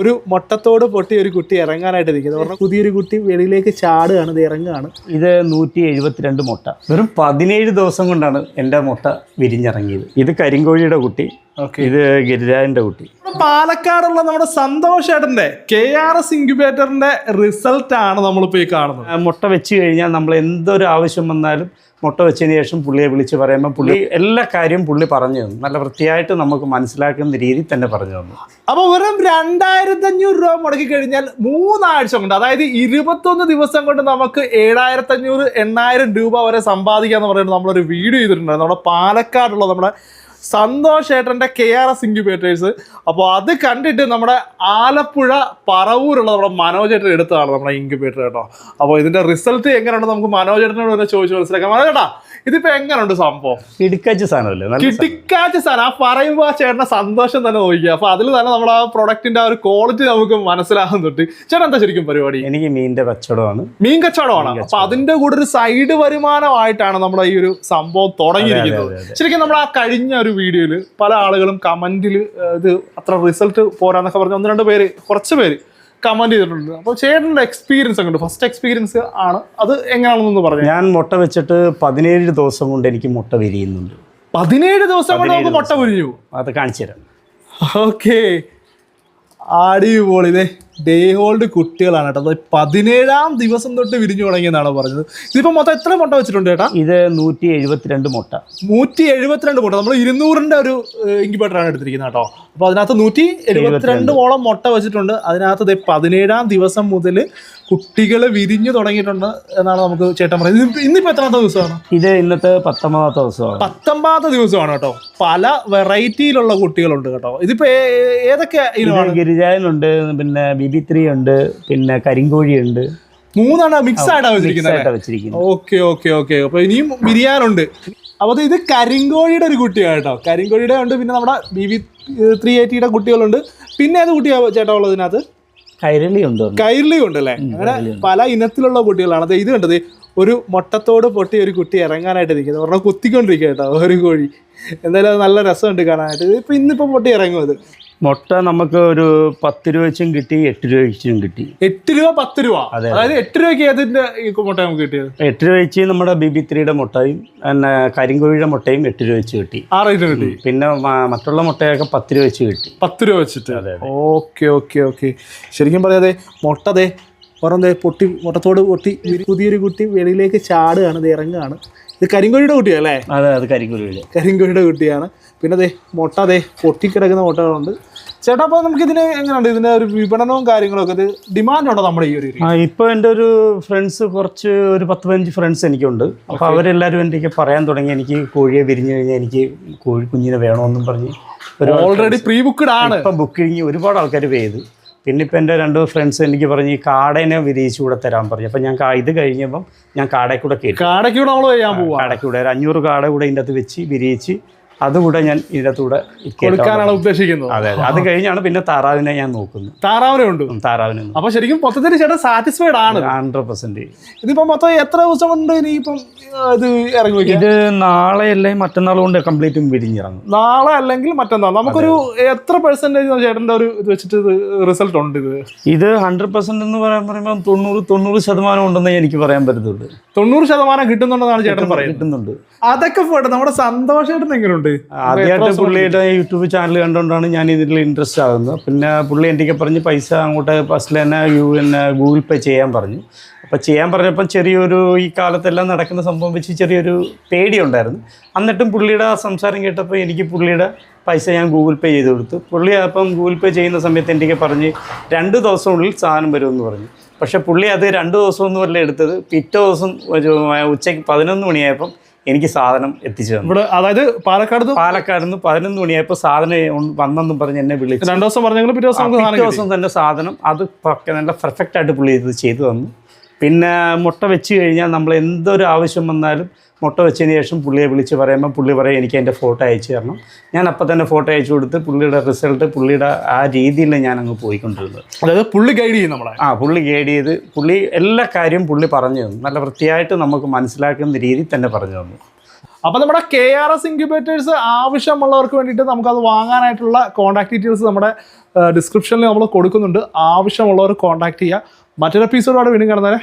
ഒരു മൊട്ടത്തോട് പൊട്ടി ഒരു കുട്ടി ഇറങ്ങാനായിട്ട് ഇരിക്കുന്നത് പറഞ്ഞാൽ പുതിയൊരു കുട്ടി വെളിയിലേക്ക് ചാടുകയാണ് ഇത് ഇറങ്ങുകയാണ്. ഇത് നൂറ്റി എഴുപത്തിരണ്ട് മുട്ട. വെറും പതിനേഴ് ദിവസം കൊണ്ടാണ് എന്റെ മുട്ട വിരിഞ്ഞിറങ്ങിയത്. ഇത് കരിങ്കോഴിയുടെ കുട്ടി. ഇത് ഗിരിരാജന്റെ കുട്ടി. പാലക്കാടുള്ള നമ്മുടെ സന്തോഷ് ഏട്ടന്റെ കെ ആർ എസ് ഇൻക്യുബേറ്ററിന്റെ റിസൾട്ട് ആണ് നമ്മളിപ്പോ ഈ കാണുന്നത്. മുട്ട വെച്ച് കഴിഞ്ഞാൽ നമ്മൾ എന്തൊരു ആവശ്യം വന്നാലും മുട്ട വെച്ചതിന് ശേഷം പുള്ളിയെ വിളിച്ച് പറയുമ്പോൾ പുള്ളി എല്ലാ കാര്യവും പുള്ളി പറഞ്ഞു തന്നു. നല്ല വൃത്തിയായിട്ട് നമുക്ക് മനസ്സിലാക്കുന്ന രീതി തന്നെ പറഞ്ഞു തന്നു. അപ്പൊ വെറും രണ്ടായിരത്തി അഞ്ഞൂറ് രൂപ മുടക്കി കഴിഞ്ഞാൽ മൂന്നാഴ്ച കൊണ്ട് അതായത് ഇരുപത്തൊന്ന് ദിവസം കൊണ്ട് നമുക്ക് ഏഴായിരത്തി അഞ്ഞൂറ് എണ്ണായിരം രൂപ വരെ സമ്പാദിക്കാന്ന് പറയുന്നത് നമ്മളൊരു വീഡിയോ ചെയ്തിട്ടുണ്ടായിരുന്നു. നമ്മുടെ പാലക്കാടുള്ള നമ്മുടെ സന്തോഷ് ഏട്ടന്റെ കെ ആർ എസ് ഇൻക്യുബേറ്റേഴ്സ് അപ്പോൾ അത് കണ്ടിട്ട് നമ്മുടെ ആലപ്പുഴ പറവൂരുള്ള നമ്മുടെ മനോജേട്ടൻ എടുത്തതാണ് നമ്മുടെ ഇൻക്യുബേറ്റർ കേട്ടോ. അപ്പോൾ ഇതിന്റെ റിസൾട്ട് എങ്ങനെയുണ്ട് നമുക്ക് മനോജേട്ടനോട് തന്നെ ചോദിച്ചു മനസ്സിലാക്കാം. മനോജേട്ടാ ഇതിപ്പോൾ എങ്ങനെയുണ്ട് സംഭവം? കിടിക്കാച്ച സാധനമല്ലേ? കിടിക്കാച്ച സാധനം. ആ പറയുമ്പോൾ ആ ചേട്ടന്റെ സന്തോഷം തന്നെ നോക്കിക്കുക അപ്പോൾ അതിൽ തന്നെ നമ്മൾ ആ പ്രൊഡക്റ്റിന്റെ ആ ഒരു ക്വാളിറ്റി നമുക്ക് മനസ്സിലാകുന്നുണ്ട് ചേട്ടൻ എന്താ ശരിക്കും പരിപാടി? എനിക്ക് മീന്റെ കച്ചവടമാണ്. മീൻ കച്ചവടമാണ്. അപ്പോൾ അതിന്റെ കൂടെ ഒരു സൈഡ് വരുമാനമായിട്ടാണ് നമ്മുടെ ഈ ഒരു സംഭവം തുടങ്ങിയിരിക്കുന്നത്. ശരിക്കും നമ്മൾ ആ കഴിഞ്ഞ ഒരു വീഡിയോയിൽ പല ആളുകളും കമന്റിൽ ഇത് അത്ര റിസൾട്ട് പോരാന്നൊക്കെ പറഞ്ഞ് ഒന്ന് രണ്ട് പേര് കുറച്ച് പേര് കമന്റ് ചെയ്തിട്ടുണ്ട്. അപ്പോൾ ചേട്ടന്റെ എക്സ്പീരിയൻസ് ഒക്കെ ഉണ്ട് ഫസ്റ്റ് എക്സ്പീരിയൻസ് ആണ്. അത് എങ്ങനെയാണെന്നൊന്ന് പറഞ്ഞു. ഞാൻ മുട്ട വെച്ചിട്ട് പതിനേഴ് ദിവസം കൊണ്ട് എനിക്ക് മുട്ട വിരിയുന്നുണ്ട്. പതിനേഴ് ദിവസം കൊണ്ട് നമുക്ക് മുട്ട വിരിഞ്ഞു അത് കാണിച്ചു തരാം. ഓക്കെ. അടിപൊളി ഡേ ഹോൾഡ് കുട്ടികളാണ് കേട്ടോ. പതിനേഴാം ദിവസം തൊട്ട് വിരിഞ്ഞു തുടങ്ങിയെന്നാണ് പറഞ്ഞത്. ഇതിപ്പോ മൊത്തം എത്ര മുട്ട വെച്ചിട്ടുണ്ട് കേട്ടാ ഇത് നൂറ്റി എഴുപത്തിരണ്ട് മുട്ട. നൂറ്റി എഴുപത്തിരണ്ട് മുട്ട. നമ്മൾ ഇരുന്നൂറിന്റെ ഒരു ഇൻക്യുബേറ്റർ ആണ് എടുത്തിരിക്കുന്നത് കേട്ടോ. അപ്പൊ അതിനകത്ത് നൂറ്റി എഴുപത്തിരണ്ട് ഓളം മുട്ട വെച്ചിട്ടുണ്ട്. അതിനകത്ത് പതിനേഴാം ദിവസം മുതൽ കുട്ടികൾ വിരിഞ്ഞു തുടങ്ങിയിട്ടുണ്ട് എന്നാണ് നമുക്ക് ചേട്ടൻ പറയുന്നത്. ഇന്നിപ്പോ- എത്രാമത്തെ ദിവസമാണ്? ഇത് ഇന്നത്തെ പത്തൊമ്പതാമത്തെ ദിവസമാണ്. പത്തൊമ്പതാമത്തെ ദിവസമാണ് കേട്ടോ. പല വെറൈറ്റിയിലുള്ള കുട്ടികളുണ്ട് കേട്ടോ. ഇതിപ്പോ ഏതൊക്കെ ഗിരിജാനുണ്ട് ഗിരിജായനുണ്ട് പിന്നെ ബിബി ത്രീ ഉണ്ട് പിന്നെ കരിങ്കോഴിയുണ്ട്. മൂന്നാണ് മിക്സ് ആയിട്ടാണ് വെച്ചിരിക്കുന്നത് ഓക്കെ ഓക്കെ ഓക്കെ. അപ്പൊ ഇനിയും ബിരിയാനുണ്ട് അപ്പൊ ദേ ഇത് കരിങ്കോഴിയുടെ ഒരു കുട്ടിയാണ് കേട്ടോ. കരിങ്കോഴിയുടെ ഉണ്ട് പിന്നെ നമ്മുടെ ബി വി ത്രീ എയ്റ്റിയുടെ കുട്ടികളുണ്ട്. പിന്നെ ഏത് കുട്ടിയാ ചേട്ടാ ഉള്ളത് കൈരളിയുണ്ട് കൈരളി ഉണ്ട് ഒന്ന്. കൈരളി ഉണ്ടല്ലേ അങ്ങനെ പല ഇനത്തിലുള്ള കുട്ടികളാണ്. അത് ഇത് കണ്ടത് ഒരു മുട്ടത്തോട് പൊട്ടി ഒരു കുട്ടി ഇറങ്ങാനായിട്ട് ഇരിക്കുന്നത് പറഞ്ഞാൽ കുത്തിക്കൊണ്ടിരിക്കുക കേട്ടോ ഒരു കോഴി. എന്തായാലും അത് നല്ല രസമുണ്ട് കാണാനായിട്ട്. ഇപ്പം ഇന്നിപ്പോ പൊട്ടി ഇറങ്ങും അത്. മുട്ട നമുക്ക് ഒരു പത്ത് രൂപ വെച്ചും കിട്ടി എട്ട് രൂപ വെച്ചും കിട്ടി. എട്ട് രൂപ പത്ത് രൂപ. അതെ. അതായത് എട്ട് രൂപയ്ക്ക് ഏതിന്റെ ഈ മുട്ട നമുക്ക് കിട്ടിയത്? എട്ട് രൂപ വെച്ച് നമ്മുടെ ബിബി ത്രീയുടെ മുട്ടയും പിന്നെ കരിങ്കോഴിയുടെ മുട്ടയും എട്ട് രൂപ വെച്ച് കിട്ടി. ആറ് രൂപ കിട്ടി. പിന്നെ മ- മറ്റുള്ള മുട്ടയൊക്കെ പത്ത് രൂപ വെച്ച് കിട്ടി. പത്ത് രൂപ വെച്ചിട്ട്. അതെ, ഓക്കെ ഓക്കെ ഓക്കെ. ശരിക്കും പറയാതെ മുട്ടതേ പുറന്തേ പൊട്ടി മുട്ടത്തോട് പൊട്ടി പുതിയൊരു കുട്ടി വെളിയിലേക്ക് ചാടുകയാണ് ഇത് ഇറങ്ങുകയാണ്. ഇത് കരിങ്കോഴിയുടെ കുട്ടിയല്ലേ അതെ അത് കരിങ്കോഴിയുടെ. കരിങ്കോഴിയുടെ കുട്ടിയാണ്. പിന്നെ അതെ മുട്ട ദേ പൊട്ടിക്കിടക്കുന്ന മുട്ടകളുണ്ട്. ചേട്ടാ അപ്പോൾ നമുക്ക് ഇതിന് എങ്ങനെയുണ്ട്? ഇതിന്റെ ഒരു വിപണനവും കാര്യങ്ങളൊക്കെ ഇത് ഡിമാൻഡ് ഉണ്ടോ നമ്മുടെ ഈ ഒരു ആ ഇപ്പോൾ എന്റെ ഒരു ഫ്രണ്ട്സ് കുറച്ച് ഒരു പത്ത് പതിനഞ്ച് ഫ്രണ്ട്സ് എനിക്കുണ്ട്. അപ്പോൾ അവരെല്ലാവരും എനിക്ക് പറയാൻ തുടങ്ങി. എനിക്ക് കോഴിയെ വിരിഞ്ഞു കഴിഞ്ഞാൽ എനിക്ക് കോഴി കുഞ്ഞിനെ വേണമെന്നും പറഞ്ഞ് ഓൾറെഡി പ്രീ ബുക്ക്ഡ് ആണ്. ഇപ്പം ബുക്കിങ് ഒരുപാട് ആൾക്കാർ ചെയ്തു. പിന്നെ ഇപ്പം എന്റെ രണ്ട് ഫ്രണ്ട്സ് എനിക്ക് പറഞ്ഞു ഈ കാടേനെ വിരിയിച്ചു കൂടെ തരാൻ പറഞ്ഞു. അപ്പം ഞാൻ ഇത് കഴിഞ്ഞപ്പം ഞാൻ കാടേ കൂടെ കയറ്റി കാടയ്ക്കൂടെ നമ്മൾ ചെയ്യാൻ പോവാ. കാടയ്ക്ക് കൂടെ ഒരു അഞ്ഞൂറ് കാട കൂടെ ഇതിന്റെ അകത്ത് വെച്ച് വിരിയിച്ച് അതുകൂടെ ഞാൻ കയറ്റാൻ കൊടുക്കാനാണ് ഉദ്ദേശിക്കുന്നത്. അതെ അതെ. കഴിഞ്ഞാണ് പിന്നെ താറാവിനെ ഞാൻ നോക്കുന്നത്. താറാവിനെ ഉണ്ട്. താറാവിനെ അപ്പൊ ശരിക്കും മൊത്തത്തിൽ ചേട്ടൻ സാറ്റിസ്ഫൈഡ് ആണ്. ഹൺഡ്രഡ് പെർസെന്റ് ഇതിപ്പോ മൊത്തം എത്ര ദിവസം കൊണ്ട് ഇനിയിപ്പം ഇത് ഇറങ്ങി ഇത് നാളെ അല്ലെങ്കിൽ മറ്റന്നാൾ കൊണ്ട് കംപ്ലീറ്റും വിരിഞ്ഞിറങ്ങും. നാളെ അല്ലെങ്കിൽ മറ്റന്നാൾ. നമുക്കൊരു എത്ര പെർസെന്റേജ് ചേട്ടന്റെ ഒരു ഇത് വെച്ചിട്ട് റിസൾട്ട് ഉണ്ട് ഇത്? ഇത് ഹൺഡ്രഡ് പെർസെന്റ് എന്ന് പറയാൻ പറയുമ്പോൾ തൊണ്ണൂറ് തൊണ്ണൂറ് ശതമാനം ഉണ്ടെന്ന് എനിക്ക് പറയാൻ പറ്റത്തുള്ളൂ. തൊണ്ണൂറ് ശതമാനം കിട്ടുന്നുണ്ടെന്നാണ് ചേട്ടൻ പറയുന്നത്. കിട്ടുന്നുണ്ട്. അതൊക്കെ പോട്ടെ നമ്മുടെ സന്തോഷമായിട്ട് എങ്ങനെയുണ്ട്? ആദ്യമായിട്ട് പുള്ളിയുടെ യൂട്യൂബ് ചാനൽ കണ്ടുകൊണ്ടാണ് ഞാൻ ഇതിൽ ഇൻട്രസ്റ്റ് ആകുന്നത്. പിന്നെ പുള്ളി എന്റെ പറഞ്ഞ് പൈസ അങ്ങോട്ട് ഫസ്റ്റിൽ തന്നെ യു പിന്നെ ഗൂഗിൾ പേ ചെയ്യാൻ പറഞ്ഞു. അപ്പോൾ ചെയ്യാൻ പറഞ്ഞപ്പം ചെറിയൊരു ഈ കാലത്തെല്ലാം നടക്കുന്ന സംഭവം വെച്ച് ചെറിയൊരു പേടിയുണ്ടായിരുന്നു. എന്നിട്ടും പുള്ളിയുടെ ആ സംസാരം കേട്ടപ്പോൾ എനിക്ക് പുള്ളിയുടെ പൈസ ഞാൻ ഗൂഗിൾ പേ ചെയ്ത് കൊടുത്തു. പുള്ളി അപ്പം ഗൂഗിൾ പേ ചെയ്യുന്ന സമയത്ത് എനിക്ക് പറഞ്ഞ് രണ്ട് ദിവസത്തിനുള്ളിൽ സാധനം വരുമെന്ന് പറഞ്ഞു. പക്ഷേ പുള്ളി അത് രണ്ട് ദിവസമൊന്നുമല്ല എടുത്തത്. പിറ്റേ ദിവസം ഒരു ഉച്ചയ്ക്ക് പതിനൊന്ന് മണിയായപ്പം എനിക്ക് സാധനം എത്തിച്ചു തന്നു. ഇവിടെ അതായത് പാലക്കാട് പാലക്കാട് നിന്ന് പതിനൊന്ന് മണിയായപ്പോൾ സാധനം വന്നെന്നും പറഞ്ഞ് എന്നെ വിളിച്ചു. രണ്ടു ദിവസം പറഞ്ഞെങ്കിലും പിറ്റേ ദിവസം പിറ്റേ. ദിവസം തന്നെ സാധനം അത് നല്ല പെർഫെക്റ്റ് ആയിട്ട് പുള്ളി ഇത് ചെയ്തു തന്നു. പിന്നെ മുട്ട വെച്ച് കഴിഞ്ഞാൽ നമ്മൾ എന്തൊരു ആവശ്യം വന്നാലും മുട്ട വെച്ചതിന് ശേഷം പുള്ളിയെ വിളിച്ച് പറയുമ്പോൾ പുള്ളി പറയും എനിക്ക് എന്റെ ഫോട്ടോ അയച്ചു തരണം. ഞാൻ അപ്പം തന്നെ ഫോട്ടോ അയച്ചു കൊടുത്ത് പുള്ളിയുടെ റിസൾട്ട് പുള്ളിയുടെ ആ രീതിയിൽ ഞാൻ അങ്ങ് പോയിക്കൊണ്ടിരുന്നത്. അതായത് പുള്ളി ഗൈഡ് ചെയ്യും നമ്മളെ. ആ പുള്ളി ഗൈഡ് ചെയ്ത് പുള്ളി എല്ലാ കാര്യവും പുള്ളി പറഞ്ഞു തന്നു. നല്ല വൃത്തിയായിട്ട് നമുക്ക് മനസ്സിലാക്കുന്ന രീതി തന്നെ പറഞ്ഞു തന്നു. അപ്പോൾ നമ്മുടെ കെ ആർ എസ് ഇൻക്യുബേറ്റേഴ്സ് ആവശ്യമുള്ളവർക്ക് വേണ്ടിയിട്ട് നമുക്കത് വാങ്ങാനായിട്ടുള്ള കോൺടാക്ട് ഡീറ്റെയിൽസ് നമ്മുടെ ഡിസ്ക്രിപ്ഷനിൽ നമ്മൾ കൊടുക്കുന്നുണ്ട്. ആവശ്യമുള്ളവർ കോൺടാക്ട് ചെയ്യുക. മറ്റൊരു എപ്പിസോഡോടെ വീണ്ടും കാണുന്നവരെ.